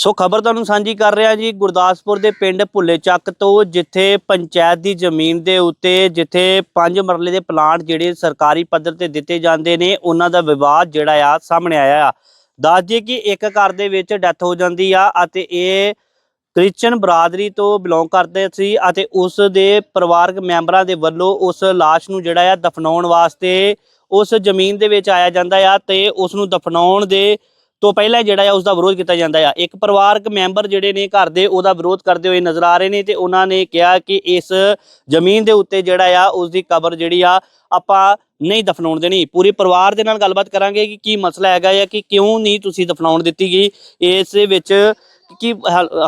ਸੋ ਖਬਰ ਤੁਹਾਨੂੰ ਸਾਂਝੀ ਕਰ ਰਿਹਾ ਜੀ, ਗੁਰਦਾਸਪੁਰ ਦੇ ਪਿੰਡ ਭੁੱਲੇ ਚੱਕ ਤੋਂ, ਜਿੱਥੇ ਪੰਚਾਇਤ ਦੀ ਜ਼ਮੀਨ ਦੇ ਉੱਤੇ, ਜਿੱਥੇ ਪੰਜ ਮਰਲੇ ਦੇ ਪਲਾਂਟ ਜਿਹੜੇ ਸਰਕਾਰੀ ਪੱਧਰ ਤੇ ਦਿੱਤੇ ਜਾਂਦੇ ਨੇ, ਉਹਨਾਂ ਦਾ ਵਿਵਾਦ ਜਿਹੜਾ ਆ ਸਾਹਮਣੇ ਆਇਆ ਆ। ਦੱਸ ਦਈਏ ਕਿ ਇੱਕ ਘਰ ਦੇ ਵਿੱਚ ਡੈਥ ਹੋ ਜਾਂਦੀ ਆ ਅਤੇ ਇਹ ਕ੍ਰਿਸਚਨ ਬਰਾਦਰੀ ਤੋਂ ਬਿਲੋਂਗ ਕਰਦੇ ਸੀ ਅਤੇ ਉਸ ਦੇ ਪਰਿਵਾਰਕ ਮੈਂਬਰਾਂ ਦੇ ਵੱਲੋਂ ਉਸ ਲਾਸ਼ ਨੂੰ ਜਿਹੜਾ ਆ ਦਫਨਾਉਣ ਵਾਸਤੇ ਉਸ ਜ਼ਮੀਨ ਦੇ ਵਿੱਚ ਆਇਆ ਜਾਂਦਾ ਆ ਤੇ ਉਸ ਨੂੰ ਦਫਨਾਉਣ ਦੇ ਤੋਂ ਪਹਿਲਾਂ ਜਿਹੜਾ ਆ ਉਸ ਦਾ ਵਿਰੋਧ ਕੀਤਾ ਜਾਂਦਾ ਆ। ਇੱਕ ਪਰਿਵਾਰਕ ਮੈਂਬਰ ਜਿਹੜੇ ਨੇ ਘਰ ਦੇ ਉਹਦਾ ਵਿਰੋਧ ਕਰਦੇ ਹੋਏ ਨਜ਼ਰ ਆ ਰਹੇ ਨੇ ਤੇ ਉਹਨਾਂ ਨੇ ਕਿਹਾ ਕਿ ਇਸ ਜ਼ਮੀਨ ਦੇ ਉੱਤੇ ਜਿਹੜਾ ਆ ਉਸ ਦੀ ਕਬਰ ਜਿਹੜੀ ਆ ਆਪਾਂ ਨਹੀਂ ਦਫਨਾਉਣ ਦੇਣੀ। ਪੂਰੇ ਪਰਿਵਾਰ ਦੇ ਨਾਲ ਗੱਲਬਾਤ ਕਰਾਂਗੇ ਕਿ ਕੀ ਮਸਲਾ ਹੈਗਾ ਆ ਕਿ ਕਿਉਂ ਨਹੀਂ ਤੁਸੀਂ ਦਫਨਾਉਣ ਦਿੱਤੀ ਗਈ। ਇਸ ਵਿੱਚ ਕੀ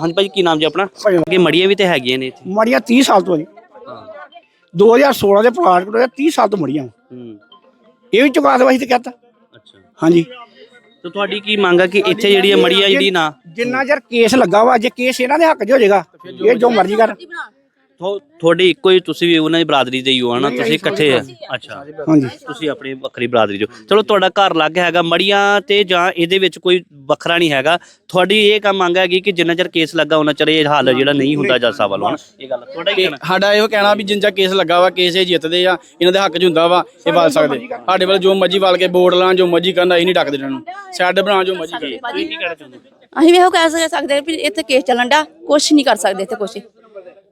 ਹਾਂਜੀ ਭਾਜੀ ਕੀ ਨਾਮ ਜੀ ਆਪਣਾ? ਕਿ ਮੜੀਆਂ ਵੀ ਤੇ ਹੈਗੀਆਂ ਨੇ ਇੱਥੇ। ਮੜੀਆਂ 30 ਸਾਲ ਤੋਂ ਜੀ। ਹਾਂ। 2016 ਦੇ ਪਲਾਟ ਕੋਲ 30 ਸਾਲ ਤੋਂ ਮੜੀਆਂ। ਹੂੰ। ਇਹ ਵੀ ਚੁਕਾ ਦਵਾਈ ਤੇ ਕਹਤਾ। ਅੱਛਾ। ਹਾਂਜੀ। ਤੇ ਤੁਹਾਡੀ ਕੀ ਮੰਗ ਆ ਕਿ ਇੱਥੇ ਜਿਹੜੀ ਆ ਮੜੀਆਂ ਜਿਹੜੀ ਨਾ? ਜਿੰਨਾ ਚਿਰ ਕੇਸ ਲੱਗਾ ਵਾ ਜੇ ਕੇਸ ਇਹਨਾਂ ਦੇ ਹੱਕ 'ਚ ਹੋ ਜਾਏਗਾ ਇਹ ਜੋ ਮਰਜ਼ੀ ਕਰ। ਥੋ- ਤੁਹਾਡੀ ਇੱਕੋ ਹੀ ਤੁਸੀਂ ਵੀ ਉਹਨਾਂ ਦੀ ਬਰਾਦਰੀ ਦੇ ਹੀ ਹੋ ਹਨਾ? ਤੁਸੀਂ ਇਕੱਠੇ ਆ। ਅੱਛਾ। ਹਾਂਜੀ। ਤੁਸੀਂ ਆਪਣੀ ਵੱਖਰੀ ਬਰਾਦਰੀ ਜੋ ਚਲੋ ਤੁਹਾਡਾ ਘਰ ਲੱਗ ਹੈਗਾ ਮੜੀਆਂ ਤੇ ਜਾਂ ਇਹਦੇ ਵਿੱਚ ਕੋਈ ਵੱਖਰਾ ਨਹੀਂ ਹੈਗਾ। ਤੁਹਾਡੀ ਇਹ ਕੰਮ ਮੰਗ ਹੈਗੀ ਕਿ ਜਿੰਨਾ ਚਿਰ ਕੇਸ ਲੱਗਾ ਉਹਨਾਂ ਚਿਰ ਇਹ ਹੱਲ ਜਿਹੜਾ ਨਹੀਂ ਹੁੰਦਾ ਜੱਜ ਸਾਹਿਬ ਵੱਲੋਂ ਹਨਾ? ਇਹ ਗੱਲ ਤੁਹਾਡਾ ਹੀ ਕਹਿਣਾ? ਸਾਡਾ ਇਹੋ ਕਹਿਣਾ ਵੀ ਜਿੰਜਾ ਕੇਸ ਲੱਗਾ ਵਾ ਕੇਸ ਇਹ ਜਿੱਤਦੇ ਆ ਇਹਨਾਂ ਦੇ ਹੱਕ 'ਚ ਹੁੰਦਾ ਵਾ ਇਹ ਵਾਲ ਸਕਦੇ। ਸਾਡੇ ਵੱਲ ਜੋ ਮਰਜ਼ੀ ਵਾਲ ਕੇ ਬੋਰਡ ਲਾਂ ਜੋ ਮਰਜ਼ੀ ਕਰਨ ਅਸੀਂ ਨਹੀਂ ਡੱਕਦੇ ਇਹਨਾਂ ਨੂੰ। ਸੈੱਡ ਬਣਾ ਜੋ ਮਰਜ਼ੀ ਕਰਨ ਤੁਸੀਂ ਕੀ ਕਹਿਣਾ ਚਾਹੁੰਦੇ ਅਸੀਂ ਵੀ ਇਹੋ ਕਹਿ ਸਕ- ਸਕਦੇ ਹਾਂ ਵੀ ਇੱਥੇ ਕੇਸ ਚੱਲਣ ਦਾ ਕੁਛ ਨਹੀਂ ਕਰ ਸਕਦੇ ਇੱਥੇ ਕੁਛ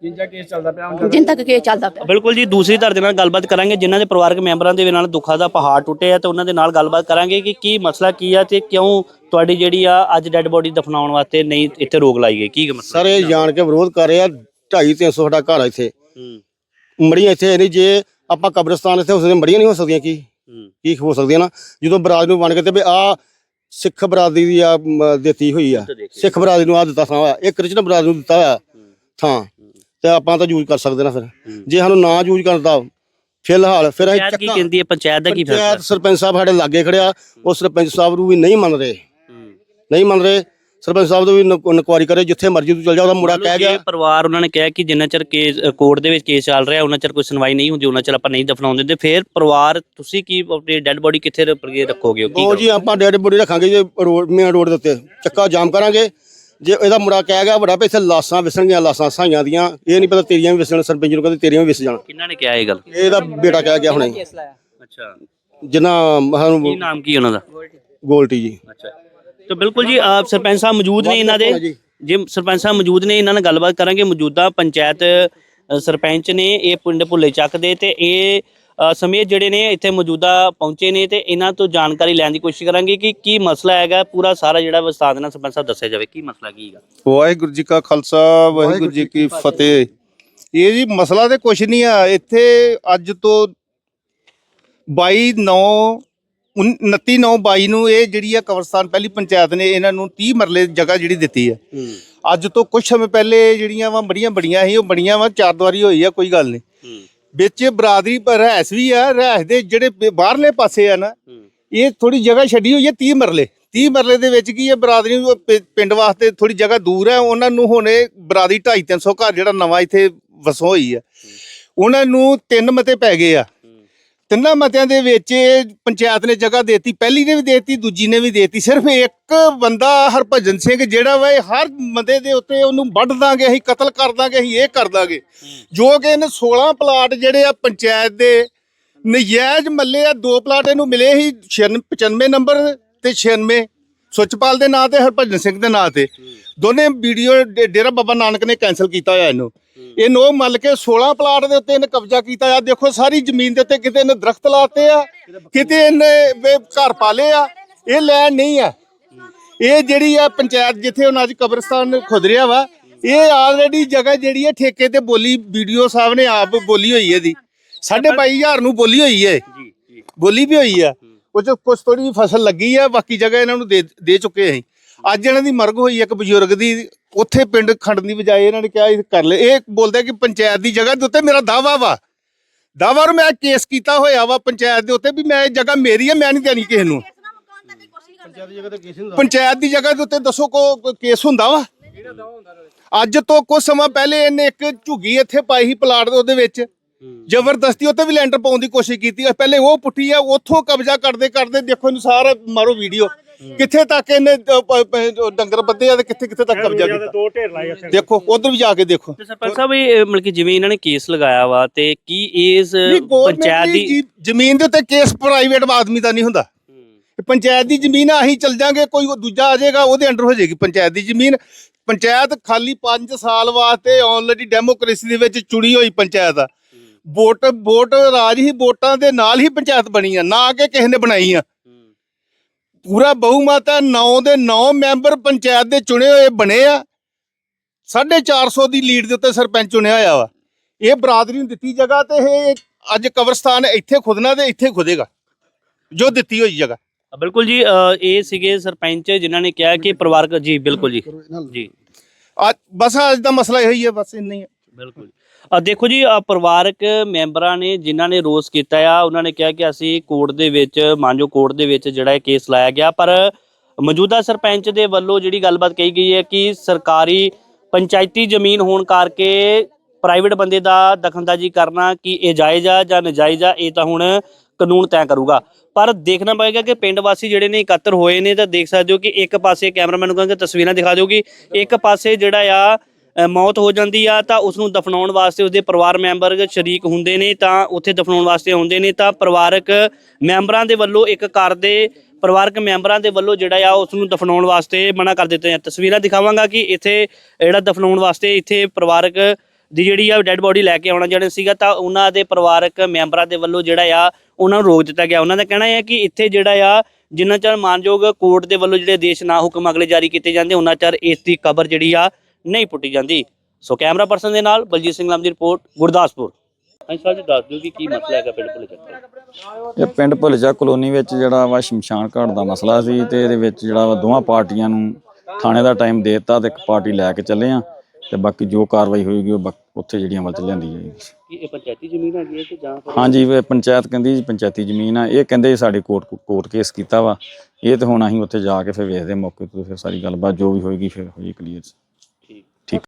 ਜਿੰਜਾ ਕੇਸ ਚੱਲਦਾ ਪਿਆ ਜਿੰਨ ਤੱਕ ਕੇਸ ਚੱਲਦਾ ਪਿਆ। ਬਿਲਕੁਲ ਜੀ ਦੂਸਰੀ ਧਿਰ ਦੇ ਨਾਲ ਗੱਲਬਾਤ ਕਰਾਂਗੇ ਜਿਨ੍ਹਾਂ ਦੇ ਪਰਿਵਾਰਕ ਮੈਂਬਰਾਂ ਦੇ ਨਾਲ ਦੁੱਖਾਂ ਦਾ ਪਹਾੜ ਟੁੱਟੇ ਆ ਤੇ ਉਹਨਾਂ ਦੇ ਨਾਲ ਗੱਲਬਾਤ ਕਰਾਂਗੇ ਕਿ ਕੀ ਮਸਲਾ ਕੀ ਆ ਤੇ ਕਿਉਂ ਤੁਹਾਡੀ ਜਿਹੜੀ ਆ ਅੱਜ ਡੈੱਡ ਬੋਡੀ ਦਫਨਾਉਣ ਵਾਸਤੇ ਨਹੀਂ ਇੱਥੇ ਰੋਕ ਲਾਈ ਗਈ? ਕੀ ਮਸਲਾ? ਸਰ ਇਹ ਜਾਣ ਕੇ ਵਿਰੋਧ ਕਰ ਰਹੇ ਆ 2.5 300 ਸਾਡਾ ਘਰ ਆ ਇੱਥੇ। ਹੂੰ। ਮੜੀਆਂ ਇੱਥੇ ਨਹੀਂ ਜੇ ਆਪਾਂ ਕਬਰਸਤਾਨ ਇੱਥੇ ਹੋ ਸਕਦੇ ਮੜੀਆਂ ਨਹੀਂ ਹੋ ਸਕਦੀਆਂ ਕੀ? ਹੂੰ। ਕੀ ਹੋ ਸਕਦੀਆਂ ਨਾ? ਜਦੋਂ ਬਰਾਦ ਨੂੰ ਬਣ ਕੇ ਤੇ ਵੀ ਆ ਸਿੱਖ ਬਰਾਦਰੀ ਦੀ ਆ ਦਿੱਤੀ ਹੋਈ ਆ। ਸਿੱਖ ਬਰਾਦਰੀ ਨੂੰ ਆ ਦਿੱਤਾ ਥਾਂ ਹੋਇਆ ਇਹ ਕ੍ਰਿਸਚਨ ਬਰਾਦਰੀ ਨੂੰ ਦਿੱਤਾ ਹੋਇਆ ਥਾਂ। ਤੇ ਆਪਾਂ ਤਾਂ ਯੂਜ਼ ਕਰ ਸਕਦੇ ਨਾ ਫਿਰ। ਜੇ ਸਾਨੂੰ ਨਾ ਯੂਜ਼ ਕਰਦਾ ਫਿਲਹਾਲ ਫਿਰ ਅਸੀਂ ਪੰਚਾਇਤ ਕੀ ਚੱਕਾਂ ਕਹਿੰਦੀ ਹੈ? ਪੰਚਾਇਤ ਦਾ ਕੀ ਫੈਸਲਾ? ਪੰਚਾਇਤ ਸਰਪੰਚ ਸਾਹਿਬ ਸਾਡੇ ਲਾਗੇ ਖੜਿਆ ਉਹ ਸਰਪੰਚ ਸਾਹਿਬ ਨੂੰ ਵੀ ਨਹੀਂ ਮੰਨ ਰਹੇ। ਨਹੀਂ ਮੰਨ ਰਹੇ ਸਰਪੰਚ ਸਾਹਿਬ ਤੋਂ ਵੀ ਇਨਕੁਆਰੀ ਕਰੇ ਜਿੱਥੇ ਮਰਜ਼ੀ ਤੂੰ ਚਲ ਜਾ ਉਹਦਾ ਮੁੰਡਾ ਕਹਿ ਗਿਆ। ਪਰਿਵਾਰ ਉਹਨਾਂ ਨੇ ਕਿਹਾ ਕਿ ਜਿੰਨਾ ਚਿਰ ਕੇਸ ਕੋਰਟ ਦੇ ਵਿੱਚ ਕੇਸ ਚੱਲ ਰਿਹਾ ਉਹਨਾਂ ਚਿਰ ਕੋਈ ਸੁਣਵਾਈ ਨਹੀਂ ਹੁੰਦੀ ਉਹਨਾਂ ਚਿਰ ਆਪਾਂ ਨਹੀਂ ਦਫਨਾਉਂਦੇ ਤੇ ਫਿਰ ਪਰਿਵਾਰ ਤੁਸੀਂ ਕੀ ਆਪਣੀ ਡੈੱਡ ਬੋਡੀ ਕਿੱਥੇ ਰੱਖੋਗੇ ਕੀ ਉਹ ਜੀ ਆਪਾਂ ਡੈਡ ਬੋਡੀ ਰੱਖਾਂਗੇ ਜੇ ਰੋਡ ਮੇਨ ਰੋਡ ਦੇ ਉੱਤੇ। ਚੱਕਾ ਜਾਮ ਕਰਾਂਗੇ ਜੇ ਇਹਦਾ ਮੁੰਡਾ ਕਹਿ ਗਿਆ ਵੱਡਾ ਇੱਥੇ ਲਾਸਾਂ ਵਿਸਣਗੀਆਂ ਲਾਸਾਂ ਸਾਈਆਂ ਦੀਆਂ ਇਹ ਨਹੀਂ ਪਤਾ ਤੇਰੀਆਂ ਵੀ ਵਿਸਣ ਸਰਪੰਚ ਨੂੰ ਕਹਿੰਦੇ ਤੇਰੀਆਂ ਵੀ ਵਿਸ ਜਾਣ। ਕਿੰਨਾ ਨੇ ਕਿਹਾ ਇਹ ਗੱਲ? ਇਹਦਾ ਬੇਟਾ ਕਹਿ ਗਿਆ ਹੁਣੇ। ਅੱਛਾ। ਜਿੰਨਾ ਕੀ ਨਾਮ ਕੀ ਉਹਨਾਂ ਦਾ? ਗੋਲਟੀ ਜੀ। ਅੱਛਾ। ਤੇ ਬਿਲਕੁਲ ਜੀ ਆਪ ਸਰਪੰਚ ਸਾਹਿਬ ਮੌਜੂਦ ਨੇ ਇਹਨਾਂ ਦੇ। ਜੇ ਸਰਪੰਚ ਸਾਹਿਬ ਮੌਜੂਦ ਨੇ ਇਹਨਾਂ ਨਾਲ ਗੱਲਬਾਤ ਕਰਾਂਗੇ। ਮੌਜੂਦਾ ਪੰਚਾਇਤ ਸਰਪੰਚ ਨੇ ਇਹ ਪਿੰਡ ਭੁੱਲੇ ਚੱਕ ਦੇ ਤੇ ਇਹ ਸਮੇਤ ਜਿਹੜੇ ਨੇ ਇੱਥੇ ਮੌਜੂਦਾ ਪਹੁੰਚੇ ਨੇ ਤੇ ਇਹਨਾਂ ਤੋਂ ਜਾਣਕਾਰੀ ਲੈਣ ਦੀ ਕੋਸ਼ਿਸ਼ ਕਰਾਂਗੇ ਕਿ ਕੀ ਮਸਲਾ ਹੈਗਾ ਪੂਰਾ ਸਾਰਾ ਜਿਹੜਾ ਵਿਸਤਾਰ ਨਾਲ ਸਰਪੰਚ ਸਾਹਿਬ ਦੱਸਿਆ ਜਾਵੇ ਕੀ ਮਸਲਾ ਕੀ ਹੈਗਾ? ਵਾਹਿਗੁਰੂ ਜੀ ਕਾ ਖਾਲਸਾ ਵਾਹਿਗੁਰੂ ਜੀ ਕੀ ਫਤਿਹ। ਇਹ ਜੀ ਮਸਲਾ ਤੇ ਕੁਛ ਨਹੀਂ ਆ ਇੱਥੇ ਅੱਜ ਤੋਂ 22 9 29 9 22 ਨੂੰ ਇਹ ਜਿਹੜੀ ਆ ਕਬਰਸਤਾਨ ਪਹਿਲੀ ਪੰਚਾਇਤ ਨੇ ਇਹਨਾਂ ਨੂੰ 30 ਮਰਲੇ ਜਗ੍ਹਾ ਜਿਹੜੀ ਦਿੱਤੀ ਆ। ਅੱਜ ਤੋਂ ਕੁਝ ਸਮੇਂ ਪਹਿਲੇ ਜਿਹੜੀਆਂ ਵਾ ਬੜੀਆਂ ਬੜੀਆਂ ਸੀ ਉਹ ਬੜੀਆਂ ਵਾ ਚਾਰ ਦੀਵਾਰੀ ਹੋਈ ਆ ਕੋਈ ਗੱਲ ਨਹੀਂ। ਵਿੱਚ ਬਰਾਦਰੀ ਪਰ ਰਹਿਸ ਵੀ ਆ ਰਹਿਸ ਦੇ ਜਿਹੜੇ ਬ- ਬਾਹਰਲੇ ਪਾਸੇ ਆ ਨਾ ਇਹ ਥੋੜੀ ਜਗ੍ਹਾ ਛੱਡੀ ਹੋਈ ਹੈ 30 ਮਰਲੇ। 30 ਮਰਲੇ ਦੇ ਵਿੱਚ ਕੀ ਹੈ ਬਰਾਦਰੀ ਨੂੰ ਪਿ- ਪਿੰਡ ਵਾਸਤੇ ਥੋੜੀ ਜਗ੍ਹਾ ਦੂਰ ਹੈ ਉਹਨਾਂ ਨੂੰ ਹੁਣੇ ਬਰਾਦਰੀ 2.5 300 ਘਰ ਜਿਹੜਾ ਨਵਾਂ ਇੱਥੇ ਵਸੋਂ ਹੋਈ ਹੈ। ਉਹਨਾਂ ਨੂੰ ਤਿੰਨ ਮਤੇ ਪੈ ਗਏ ਆ। ਤਿੰਨਾਂ ਮਤਿਆਂ ਦੇ ਵਿੱਚ ਪੰਚਾਇਤ ਨੇ ਜਗ੍ਹਾ ਦੇਤੀ, ਪਹਿਲੀ ਨੇ ਵੀ ਦੇਤੀ, ਦੂਜੀ ਨੇ ਵੀ ਦੇਤੀ, ਸਿਰਫ ਇੱਕ ਬੰਦਾ ਹਰਭਜਨ ਸਿੰਘ ਜਿਹੜਾ ਵਾ ਇਹ ਹਰ ਬੰਦੇ ਦੇ ਉੱਤੇ ਉਹਨੂੰ ਵੱਢ ਦਾਂਗੇ, ਅਸੀਂ ਕਤਲ ਕਰ ਦਾਂਗੇ, ਅਸੀਂ ਇਹ ਕਰ ਦਾਂਗੇ। ਜੋ ਕਿ ਇਹਨੇ 16 ਪਲਾਟ ਜਿਹੜੇ ਆ ਪੰਚਾਇਤ ਦੇ ਨਜਾਇਜ਼ ਮੱਲੇ ਆ, ਦੋ ਪਲਾਟ ਇਹਨੂੰ ਮਿਲੇ ਸੀ 95 ਨੰਬਰ ਤੇ 96 ਸੁਚਪਾਲ ਦੇ ਨਾਂ ਤੇ, ਹਰਭਜਨ ਸਿੰਘ ਦੇ ਨਾਂ ਤੇ। ਦੋਨੇ ਵੀਡੀਓ ਡੇ- ਡੇਰਾ ਬਾਬਾ ਨਾਨਕ ਨੇ ਕੈਨਸਲ ਕੀਤਾ ਹੋਇਆ ਇਹਨੂੰ। ਇਹ ਨੋ ਮੱਲ ਕੇ 16 ਪਲਾਟ ਦੇ ਉੱਤੇ ਇਹਨੇ ਕਬਜ਼ਾ ਕੀਤਾ ਆ। ਦੇਖੋ ਸਾਰੀ ਜ਼ਮੀਨ ਦੇ ਉੱਤੇ ਕਿਤੇ ਇਹਨੇ ਦਰਖਤ ਲਾਤੇ ਆ ਕਿਤੇ ਇਹਨੇ ਘਰ ਪਾਲੇ ਆ। ਇਹ ਲੈਣ ਨਹੀਂ ਆ। ਇਹ ਜਿਹੜੀ ਆ ਪੰਚਾਇਤ ਜਿੱਥੇ ਹੁਣ ਅੱਜ ਕਬਰਸਤਾਨ ਖੁਦ ਰਿਹਾ ਵਾ ਇਹ ਆਲਰੇਡੀ ਜਗ੍ਹਾ ਜਿਹੜੀ ਹੈ ਠੇਕੇ ਤੇ ਬੋਲੀ ਵੀਡੀਓ ਸਾਹਿਬ ਨੇ ਆਪ ਬੋਲੀ ਹੋਈ ਹੈ ਇਹਦੀ। 22500 ਨੂੰ ਬੋਲੀ ਹੋਈ ਹੈ ਬੋਲੀ ਵੀ ਹੋਈ ਆ। ਉਹ ਚ ਕੁਝ ਥੋੜੀ ਫਸਲ ਲੱਗੀ ਆ ਬਾਕੀ ਜਗ੍ਹਾ ਇਹਨਾਂ ਨੂੰ ਦੇ ਦੇ ਚੁੱਕੇ ਅਸੀਂ। ਅੱਜ ਇਹਨਾਂ ਦੀ ਮਰਗ ਹੋਈ, ਇੱਕ ਬਜ਼ੁਰਗ ਦੀ, ਉੱਥੇ ਪਿੰਡ ਖੰਡ ਦੀ ਬਜਾਏ ਇਹਨਾਂ ਨੇ ਕਿਹਾ ਇਹ ਕਰ ਲੈ। ਇਹ ਬੋਲਦੇ ਕਿ ਪੰਚਾਇਤ ਦੀ ਜਗ੍ਹਾ ਦੇ ਉੱਤੇ ਮੇਰਾ ਦਾਵਾ ਵਾ। ਦਾਵਾ ਨੂੰ ਮੈਂ ਕੇਸ ਕੀਤਾ ਹੋਇਆ ਵਾ ਪੰਚਾਇਤ ਦੇ ਉੱਤੇ ਵੀ ਮੈਂ ਇਹ ਜਗ੍ਹਾ ਮੇਰੀ ਆ, ਮੈਂ ਨਹੀਂ ਦੇਣੀ ਕਿਸੇ ਨੂੰ। ਪੰਚਾਇਤ ਦੀ ਜਗ੍ਹਾ ਦੇ ਉੱਤੇ ਦੱਸੋ ਕੋ ਕੋਈ ਕੇਸ ਹੁੰਦਾ ਵਾ? ਅੱਜ ਤੋਂ ਕੁਝ ਸਮਾਂ ਪਹਿਲੇ ਇਹਨੇ ਇੱਕ ਝੁੱਗੀ ਇੱਥੇ ਪਾਈ ਸੀ ਪਲਾਟ ਉਹਦੇ ਵਿੱਚ। ਜ਼ਬਰਦਸਤੀ ਉੱਤੇ ਵੀ ਲੈਂਟਰ ਪਾਉਣ ਦੀ ਕੋਸ਼ਿਸ਼ ਕੀਤੀ ਪਹਿਲੇ ਉਹ ਪੁੱਟੀ ਆ, ਉੱਥੋਂ ਕਬਜ਼ਾ ਕਰਦੇ ਕਰਦੇ ਦੇਖੋ ਇਹਨੂੰ ਸਾਰਾ ਮਾਰੋ ਵੀਡੀਓ ਕਿੱਥੇ ਤੱਕ ਇਹਨੇ ਅ, ਪ- ਪ- ਡੰਗਰ ਬੱਧੇ ਆ ਤੇ ਕਿੱਥੇ ਕਿੱਥੇ ਤੱਕ ਕਬਜ਼ਾ ਕੀਤਾ ਦੋ ਢੇਰ ਲਾਏ ਉੱਥੇ। ਦੇਖੋ ਉਧਰ ਵੀ ਜਾ ਕੇ ਦੇਖੋ। ਤੇ ਸਰਪੰਚ ਸਾਹਿਬ ਇਹ ਮਤਲਬ ਕਿ ਜਿਵੇਂ ਇਹਨਾਂ ਨੇ ਕੇਸ ਲਗਾਇਆ ਵਾ ਤੇ ਕੀ ਇਸ ਨਹੀਂ, ਪੰਚਾਇਤ ਦੀ ਜ਼ਮੀਨ ਦੇ ਉੱਤੇ ਕੇਸ ਪ੍ਰਾਈਵੇਟ ਆਦਮੀ ਦਾ ਨਹੀਂ ਹੁੰਦਾ। ਇਹ ਪੰਚਾਇਤ ਦੀ ਜ਼ਮੀਨ ਆ ਅਸੀਂ ਚੱਲ ਜਾਾਂਗੇ ਕੋਈ ਉਹ ਦੂਜਾ ਆ ਜਾਏਗਾ ਉਹਦੇ ਅੰਡਰ ਹੋ ਜਾਏਗੀ ਪੰਚਾਇਤ ਦੀ ਜ਼ਮੀਨ। ਪੰਚਾਇਤ ਖਾਲੀ 5 ਸਾਲ ਵਾਸਤੇ ਆਲਰੇਡੀ ਡੈਮੋਕ੍ਰੇਸੀ ਦੇ ਵਿੱਚ ਚੁਣੀ ਹੋਈ ਪੰਚਾਇਤ ਆ। ਵੋਟ ਵੋਟ ਰਾਜ ਹੀ ਵੋਟਾਂ ਦੇ ਨਾਲ ਹੀ ਪੰਚਾਇਤ ਬਣੀ ਆ ਨਾ ਕਿ ਕਿਸੇ ਨੇ ਬਣਾਈ ਆ। ਪੂਰਾ ਬਹੁਮਤ ਹੈ 9 ਦੇ 9 ਮੈਂਬਰ ਪੰਚਾਇਤ ਦੇ ਚੁਣੇ ਹੋਏ ਬਣੇ ਆ। 450 ਦੀ ਲੀਡ ਦੇ ਉੱਤੇ ਸਰਪੰਚ ਚੁਣਿਆ ਹੋਇਆ ਵਾ। ਇਹ ਬਰਾਦਰੀ ਨੂੰ ਦਿੱਤੀ ਜਗ੍ਹਾ ਤੇ ਇਹ ਅੱਜ ਕਬਰਸਤਾਨ ਇੱਥੇ ਖੁਦਣਾ ਤੇ ਇੱਥੇ ਖੁਦੇਗਾ ਜੋ ਦਿੱਤੀ ਹੋਈ ਜਗ੍ਹਾ। ਬਿਲਕੁਲ ਜੀ ਇਹ ਸੀਗੇ ਸਰਪੰਚ ਜਿਨ੍ਹਾਂ ਨੇ ਕਿਹਾ ਕਿ ਪਰਿਵਾਰਕ ਜੀ ਬਿਲਕੁਲ ਜੀ। ਜੀ। ਅੱਜ ਬਸ ਅੱਜ ਦਾ ਮਸਲਾ ਇਹੀ ਹੈ ਬਸ ਇੰਨਾ ਹੀ ਹੈ। ਬਿਲਕੁਲ ਦੇਖੋ ਜੀ ਪਰਿਵਾਰਕ ਮੈਂਬਰਾਂ ਨੇ ਜਿਨ੍ਹਾਂ ਨੇ ਰੋਸ ਕੀਤਾ ਆ, ਉਹਨਾਂ ਨੇ ਕਿਹਾ ਕਿ ਅਸੀਂ ਕੋਰਟ ਦੇ ਵਿੱਚ ਮਾਨਜੋ ਕੋਰਟ ਦੇ ਵਿੱਚ ਜਿਹੜਾ ਇਹ ਕੇਸ ਲਾਇਆ ਗਿਆ। ਪਰ ਮੌਜੂਦਾ ਸਰਪੰਚ ਦੇ ਵੱਲੋਂ ਜਿਹੜੀ ਗੱਲਬਾਤ ਕਹੀ ਗਈ ਹੈ ਕਿ ਸਰਕਾਰੀ ਪੰਚਾਇਤੀ ਜ਼ਮੀਨ ਹੋਣ ਕਰਕੇ ਪ੍ਰਾਈਵੇਟ ਬੰਦੇ ਦਾ ਦਖਲਅੰਦਾਜ਼ੀ ਕਰਨਾ ਕਿ ਇਹ ਜਾਇਜ਼ ਆ ਜਾਂ ਨਜਾਇਜ਼ ਆ, ਇਹ ਤਾਂ ਹੁਣ ਕਾਨੂੰਨ ਤੈਅ ਕਰੂਗਾ। ਪਰ ਦੇਖਣਾ ਪਏਗਾ ਕਿ ਪਿੰਡ ਵਾਸੀ ਜਿਹੜੇ ਨੇ ਇਕੱਤਰ ਹੋਏ ਨੇ ਤਾਂ ਦੇਖ ਸਕਦੇ ਹੋ ਕਿ ਇੱਕ ਪਾਸੇ ਕੈਮਰਾਮੈਨ ਨੂੰ ਕਹਿੰਦੇ ਤਸਵੀਰਾਂ ਦਿਖਾ ਦਿਓ ਕਿ ਇੱਕ ਪਾਸੇ ਜਿਹੜਾ ਆ ਮੌਤ ਹੋ ਜਾਂਦੀ ਆ ਤਾਂ ਉਸ ਨੂੰ ਦਫਨਾਉਣ ਵਾਸਤੇ ਉਸਦੇ ਪਰਿਵਾਰ ਮੈਂਬਰ ਸ਼ਰੀਕ ਹੁੰਦੇ ਨੇ ਤਾਂ ਉੱਥੇ ਦਫਨਾਉਣ ਵਾਸਤੇ ਆਉਂਦੇ ਨੇ ਤਾਂ ਪਰਿਵਾਰਕ ਮੈਂਬਰਾਂ ਦੇ ਵੱਲੋਂ ਇੱਕ ਘਰ ਦੇ ਪਰਿਵਾਰਕ ਮੈਂਬਰਾਂ ਦੇ ਵੱਲੋਂ ਜਿਹੜਾ ਆ ਉਸ ਨੂੰ ਦਫਨਾਉਣ ਵਾਸਤੇ ਮਨਾ ਕਰ ਦਿੱਤੇ ਆ। ਤਸਵੀਰਾਂ ਦਿਖਾਵਾਂਗਾ ਕਿ ਇੱਥੇ ਜਿਹੜਾ ਦਫਨਾਉਣ ਵਾਸਤੇ ਇੱਥੇ ਪਰਿਵਾਰਕ ਦੀ ਜਿਹੜੀ ਆ ਡੈੱਡ ਬੋਡੀ ਲੈ ਕੇ ਆਉਣਾ ਜਿਹੜਾ ਸੀਗਾ ਤਾਂ ਉਹਨਾਂ ਦੇ ਪਰਿਵਾਰਕ ਮੈਂਬਰਾਂ ਦੇ ਵੱਲੋਂ ਜਿਹੜਾ ਆ ਉਹਨਾਂ ਨੂੰ ਰੋਕ ਦਿੱਤਾ ਗਿਆ। ਉਹਨਾਂ ਦਾ ਕਹਿਣਾ ਹੈ ਕਿ ਇੱਥੇ ਜਿਹੜਾ ਆ ਜਿੰਨਾ ਚਿਰ ਮਾਨਯੋਗ ਕੋਰਟ ਦੇ ਵੱਲੋਂ ਜਿਹੜੇ ਦੇਸ਼ ਨਾ ਹੁਕਮ ਅਗਲੇ ਜਾਰੀ ਕੀਤੇ ਜਾਂਦੇ, ਉਹਨਾਂ ਚਿਰ ਇਸ ਦੀ ਕਬਰ ਜਿਹੜੀ ਆ ਨਹੀਂ ਪੁੱਟੀ ਜਾਂਦੀ। ਸੋ ਕੈਮਰਾ ਪਰਸਨ ਦੇ ਨਾਲ ਬਲਜੀਤ ਸਿੰਘ ਲਾਮ ਦੀ ਰਿਪੋਰਟ ਗੁਰਦਾਸਪੁਰ। ਹਾਂਜੀ ਸਾਹਿਬ ਜੀ ਦੱਸ ਦਿਓ ਕਿ ਕੀ ਮਸਲਾ ਹੈਗਾ ਪਿੰਡ ਭੁੱਲੇ ਚੱਕਰ ਇਹ ਪਿੰਡ ਕਲੋਨੀ ਵਿੱਚ ਜਿਹੜਾ ਵਾ ਸ਼ਮਸ਼ਾਨ ਘਾਟ ਦਾ ਮਸਲਾ ਸੀ ਤੇ ਇਹਦੇ ਵਿੱਚ ਜਿਹੜਾ ਵਾ ਦੋਵਾਂ ਪਾਰਟੀਆਂ ਨੂੰ ਥਾਣੇ ਦਾ ਟਾਈਮ ਦੇ ਦਿੱਤਾ ਤੇ ਇੱਕ ਪਾਰਟੀ ਲੈ ਕੇ ਚੱਲੇ ਆ ਤੇ ਬਾਕੀ ਜੋ ਕਾਰਵਾਈ ਹੋਏਗੀ ਉਹ ਉੱਥੇ ਜਿਹੜੀ ਅਮਲ ਚ ਲਿਆਂਦੀ ਜਾਏਗੀ। ਕੀ ਇਹ ਪੰਚਾਇਤੀ ਜ਼ਮੀਨ ਹੈਗੀ ਹੈ ਕਿ ਜਾਂ ਹਾਂਜੀ ਇਹ ਪੰਚਾਇਤ ਕਹਿੰਦੀ ਜੀ ਪੰਚਾਇਤੀ ਜ਼ਮੀਨ ਆ। ਇਹ ਕਹਿੰਦੇ ਸਾਡੇ ਕੋਰਟ ਕੋਰਟ ਕੇਸ ਕੀਤਾ ਵਾ। ਇਹ ਤੇ ਹੁਣ ਅਸੀਂ ਉੱਥੇ ਜਾ ਕੇ ਫਿਰ ਵੇਖਦੇ ਮੌਕੇ ਤੇ ਫਿਰ ਸਾਰੀ ਗੱਲਬਾਤ ਜੋ ਵੀ ਹੋਏਗੀ ਫਿਰ ਹੋਈ ਕਲੀਅਰ